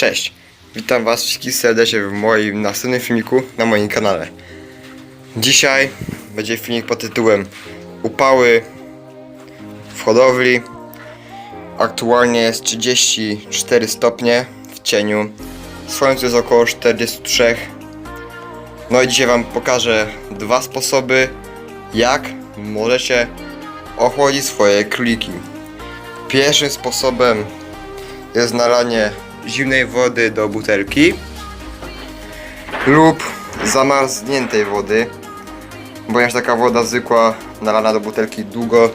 Cześć, witam was wszystkich serdecznie w moim następnym filmiku na moim kanale. Dzisiaj będzie filmik pod tytułem Upały w hodowli. Aktualnie jest 34 stopnie w cieniu. Słońce jest około 43. No i dzisiaj wam pokażę dwa sposoby, jak możecie ochłodzić swoje króliki. Pierwszym sposobem jest nalanie zimnej wody do butelki lub zamarzniętej wody, ponieważ taka woda zwykła nalana do butelki długo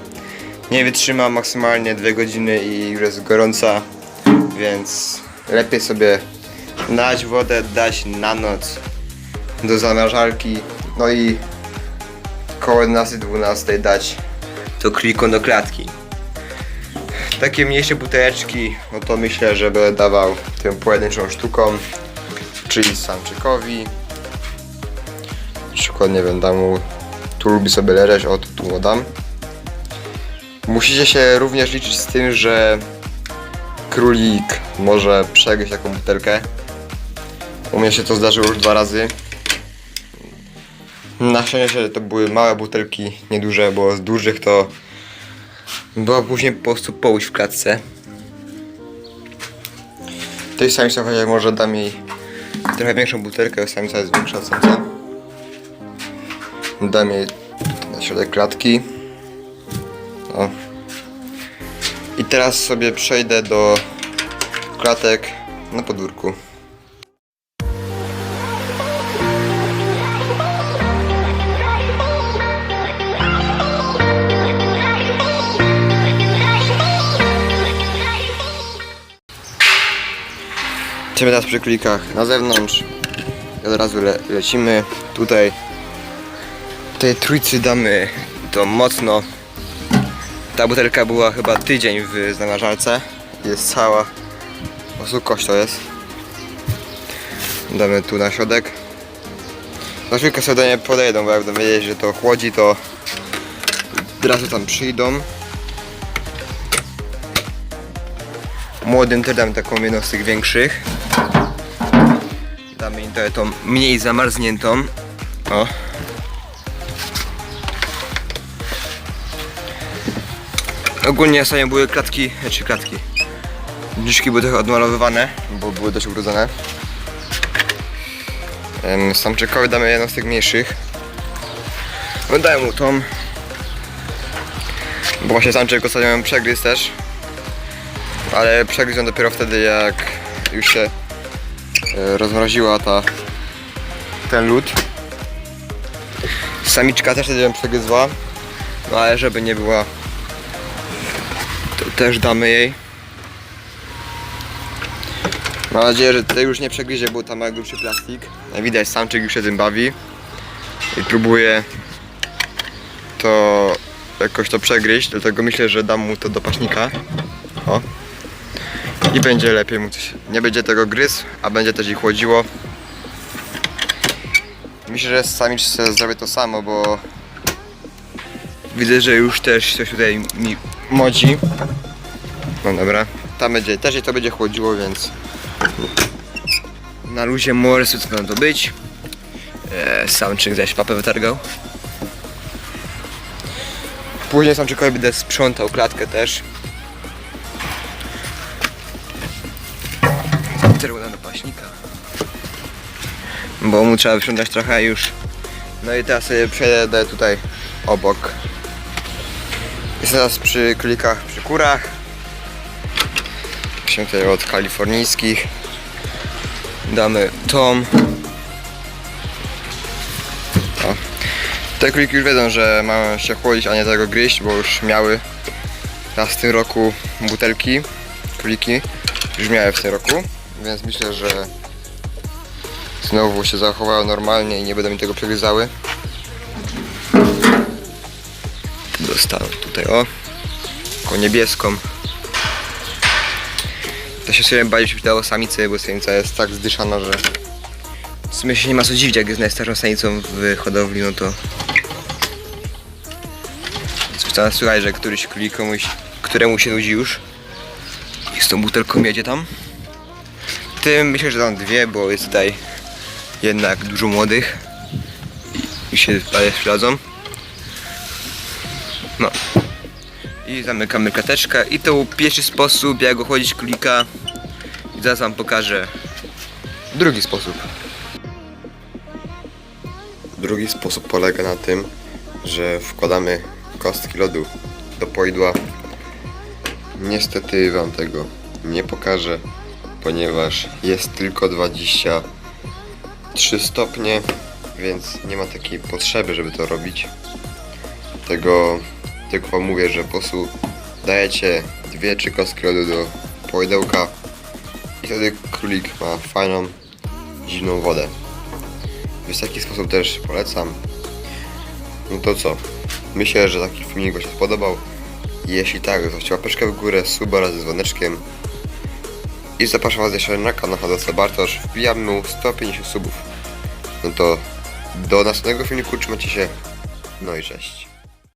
nie wytrzyma maksymalnie 2 godziny i już jest gorąca, więc lepiej sobie nalać wodę, dać na noc do zamrażarki, no i koło 11-12 dać to kliką do klatki. Takie mniejsze buteleczki, no to myślę, że będę dawał tym pojedynczą sztuką, czyli samczykowi. Na przykład, nie wiem, dam mu, tu lubi sobie leżeć, o tu, mu dam. Musicie się również liczyć z tym, że królik może przegryźć taką butelkę. U mnie się to zdarzyło już dwa razy. Na szczęście to były małe butelki, nieduże, bo z dużych to była później po prostu połóż w klatce. Tej samica chociaż może dam jej trochę większą butelkę, samica jest większa od samca. Dam jej na środek klatki. O. I teraz sobie przejdę do klatek na podwórku. Idziemy teraz przy królikach na zewnątrz. I od razu le lecimy. Tutaj tej trójcy damy to mocno. Ta butelka była chyba tydzień w zamrażalce. Jest cała. Po prostu kość to jest. Damy tu na środek. Za chwilkę sobie do niej podejdą, bo jak będą wiedzieć, że to chłodzi, to od razu tam przyjdą. Młodym też dam taką jedną z tych większych. Damy im trochę tą mniej zamarzniętą. O. Ogólnie ostatnio były klatki, czy klatki. Drzwi były trochę odmalowywane, bo były dość ubrudzone. Samczykowi damy jedną z tych mniejszych. No dałem mu tą. Bo właśnie samczyk ostatnio ją przegryzł też. Ale przegryzł ją dopiero wtedy jak już się e, rozmroziła ta ten lód. Samiczka też wtedy ją przegryzła. No ale żeby nie była to też damy jej. Mam nadzieję, że tutaj już nie przegryzie, bo tam ma grubszy plastik. Jak widać samczyk już się tym bawi i próbuje to jakoś to przegryźć, dlatego myślę, że dam mu to do paśnika. O. I będzie lepiej. Nie będzie tego gryzł, a będzie też ich chłodziło. Myślę, że samiczce zrobię to samo, bo widzę, że już też coś tutaj mi modzi. No dobra, tam będzie, też jej to będzie chłodziło, więc na luzie morsy co to być. Eee, samczyk zaś papę wytargał. Później samczykowi będę sprzątał klatkę też. Teraz. Bo mu trzeba wysprzątać trochę już. No i teraz sobie przejdę tutaj obok. Jestem teraz przy królikach, przy kurach. Się tutaj od kalifornijskich. Damy tom. O. Te króliki już wiedzą, że mają się chłodzić, a nie tego gryźć, bo już miały raz w tym roku butelki, króliki. Już miały w tym roku, więc myślę, że znowu się zachowały normalnie i nie będą mi tego przegryzały. Dostaną tutaj o, taką niebieską. To się sobie bardziej przydało samicy, bo samica jest tak zdyszana, że w sumie się nie ma co dziwić, jak jest najstarszą samicą w hodowli, no to tam słychać, że któryś królik komuś, któremu się nudzi już z tą butelką jedzie tam. Tym myślę, że dam dwie, bo jest tutaj jednak dużo młodych i, się ale śledzą. No. I zamykamy krateczkę i to był pierwszy sposób jak uchodzić królika. I zaraz wam pokażę drugi sposób. Drugi sposób polega na tym, że wkładamy kostki lodu do poidła. Niestety wam tego nie pokażę, ponieważ jest tylko 23 stopnie, więc nie ma takiej potrzeby, żeby to robić. Tego tylko mówię, że po prostu dajecie dwie trzy kostki lodu do poidełka i wtedy królik ma fajną, zimną wodę. Więc w taki sposób też polecam. No to co? Myślę, że taki filmik Wam się spodobał. Jeśli tak, zostawcie łapeczkę w górę, suba razem z dzwoneczkiem. I zapraszam Was jeszcze na kanał Hadasa Bartosz. Wbijam mu 150 subów. No to do następnego filmiku trzymajcie się. No i cześć.